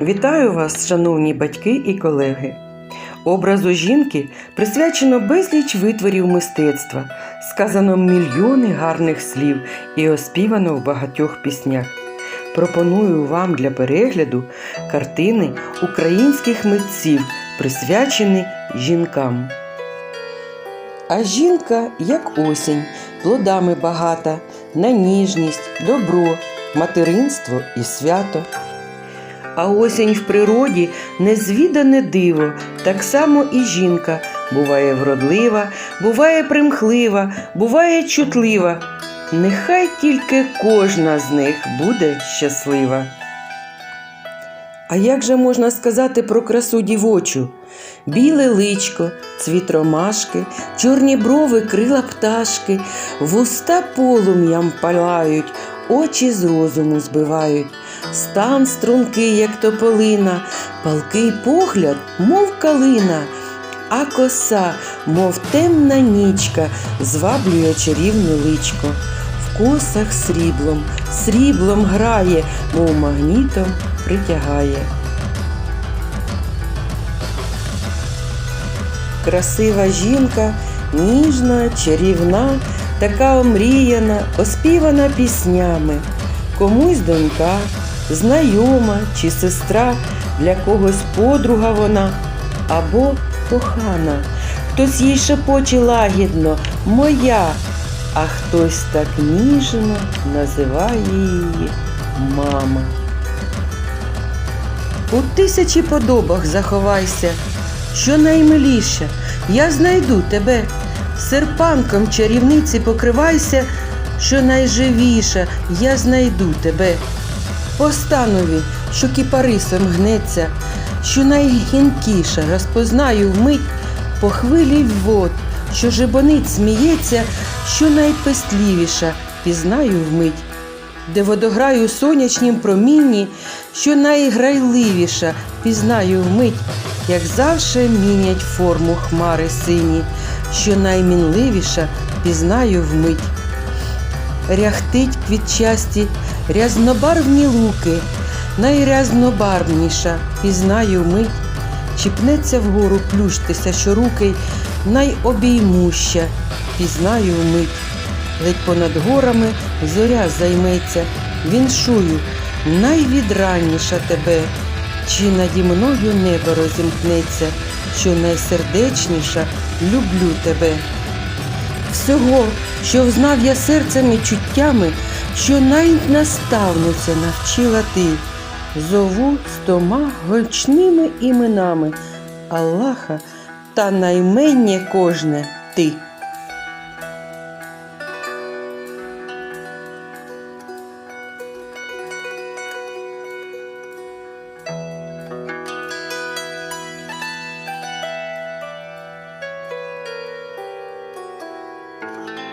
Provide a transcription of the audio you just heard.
Вітаю вас, шановні батьки і колеги. Образу жінки присвячено безліч витворів мистецтва, сказано мільйони гарних слів і оспівано в багатьох піснях. Пропоную вам для перегляду картини українських митців, присвячені жінкам. А жінка, як осінь, плодами багата, на ніжність, добро, материнство і свято. А осінь в природі незвідане диво, так само і жінка буває вродлива, буває примхлива, буває чутлива. Нехай тільки кожна з них буде щаслива. А як же можна сказати про красу дівочу? Біле личко, цвіт ромашки, чорні брови, крила пташки, вуста полум'ям палають, очі з розуму збивають, стан стрункий, як тополина, палкий погляд, мов калина, а коса, мов темна нічка, зваблює чарівне личко. В косах сріблом, сріблом грає, мов магнітом притягає. Красива жінка, ніжна, чарівна, така омріяна, оспівана піснями. Комусь донька, знайома чи сестра, для когось подруга вона або кохана. Хтось їй шепоче лагідно моя, а хтось так ніжно називає її мама. У тисячі подобах заховайся, що наймиліше, я знайду тебе, серпанком чарівниці покривайся, що найживіша, я знайду тебе. По станові, що кіпарисом гнеться, що найгінкіша, розпознаю вмить по хвилі вод, що жебонить сміється, що найпестлівіша, пізнаю вмить де водограю сонячнім промінні, що найграйливіша, пізнаю вмить, як завше мінять форму хмари сині, що наймінливіша, пізнаю вмить. Ряхтить квітчасті рязнобарвні луки, найрязнобарвніша, пізнаю мить, чіпнеться вгору плющтися щоруки, найобіймуща, пізнаю вмить. Ледь понад горами зоря займеться, віншую, найвідранніша тебе, чи наді мною небо розімкнеться, що найсердечніша люблю тебе. Всього, що взнав я серцем і чуттями, що навіть наставниця навчила ти. Зову з тома гучними іменами Аллаха та найменє кожне ти. you